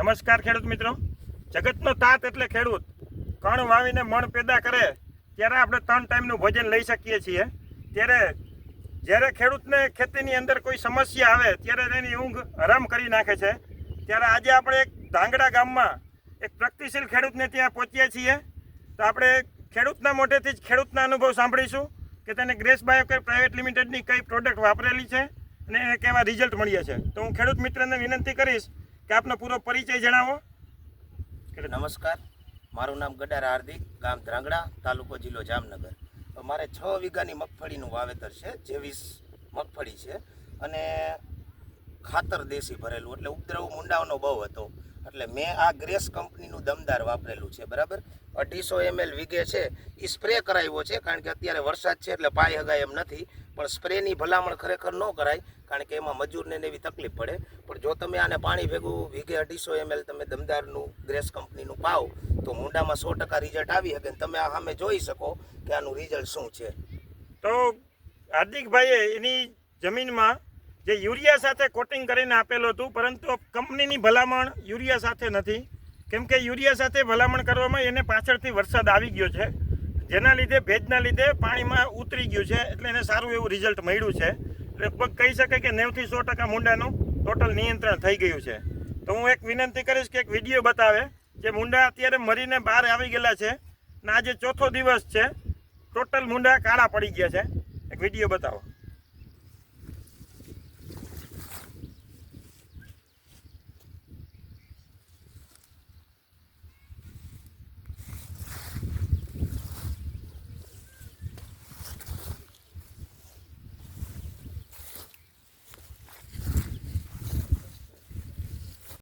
નમસ્કાર ખેડૂત મિત્રો. જગતનો તાત એટલે ખેડૂત. કણ વાવીને મણ પેદા કરે, ત્યારે આપણે ત્રણ ટાઈમનું ભોજન લઈ શકીએ છીએ. ત્યારે જ્યારે ખેડૂતને ખેતીની અંદર કોઈ સમસ્યા આવે, ત્યારે તેની ઊંઘ હરામ કરી નાખે છે. ત્યારે આજે આપણે એક ધાંગડા ગામમાં એક પ્રગતિશીલ ખેડૂતને ત્યાં પહોંચીએ છીએ. તો આપણે ખેડૂતના મોઢેથી જ ખેડૂતના અનુભવ સાંભળીશું કે તેને ગ્રેસ બાયોકેર પ્રાઇવેટ લિમિટેડની કઈ પ્રોડક્ટ વાપરેલી છે અને એને કેવા રિઝલ્ટ મળ્યા છે. તો હું ખેડૂત મિત્રને વિનંતી કરીશ કે આપનો પૂરો પરિચય જણાવો? નમસ્કાર. મારું નામ ગડાર હાર્દિક, ગામ ધ્રાંગડા, તાલુકો જિલ્લો જામનગર. મારે છ વીઘાની મગફળીનું વાવેતર છે, જેવીસ મગફળી છે. અને ખાતર દેશી ભરેલું, એટલે ઉપદ્રવ મુંડાઓનો બહુ હતો. એટલે મેં આ ગ્રેસ કંપનીનું દમદાર વાપરેલું છે, બરાબર? અઢીસો એમએલ વીઘે છે. એ સ્પ્રે કરાવ્યો છે, કારણ કે અત્યારે વરસાદ છે એટલે પાય હગાય એમ નથી. પણ સ્પ્રેની ભલામણ ખરેખર ન કરાય, કારણ કે એમાં મજૂરને એવી તકલીફ પડે. પણ જો તમે આને પાણી ભેગું વીઘે અઢીસો એમએલ તમે દમદારનું ગ્રેસ કંપનીનું પાવ તો મુંડામાં સો ટકા રિઝલ્ટ આવી શકે તમે આ સામે જોઈ શકો કે આનું રિઝલ્ટ શું છે. તો હાર્દિકભાઈએ એની જમીનમાં જે યુરિયા સાથે કોટિંગ કરીને આપેલું હતું, પરંતુ કંપનીની ભલામણ યુરિયા સાથે નથી. કેમ કે યુરિયા સાથે ભલામણ કરવામાં એને પાછળથી વરસાદ આવી ગયો છે. જેના લીધે, ભેજના લીધે પાણીમાં ઉતરી ગયું છે, એટલે એને સારું એવું રિઝલ્ટ મળ્યું છે. લગભગ કહી શકાય કે નેવથી સો ટકા મુંડાનું ટોટલ નિયંત્રણ થઈ ગયું છે. તો હું એક વિનંતી કરીશ કે એક વીડિયો બતાવે, જે મુંડા અત્યારે મરીને બહાર આવી ગયેલા છે ને આજે ચોથો દિવસ છે. ટોટલ મુંડા કાળા પડી ગયા છે. એક વીડિયો બતાવો.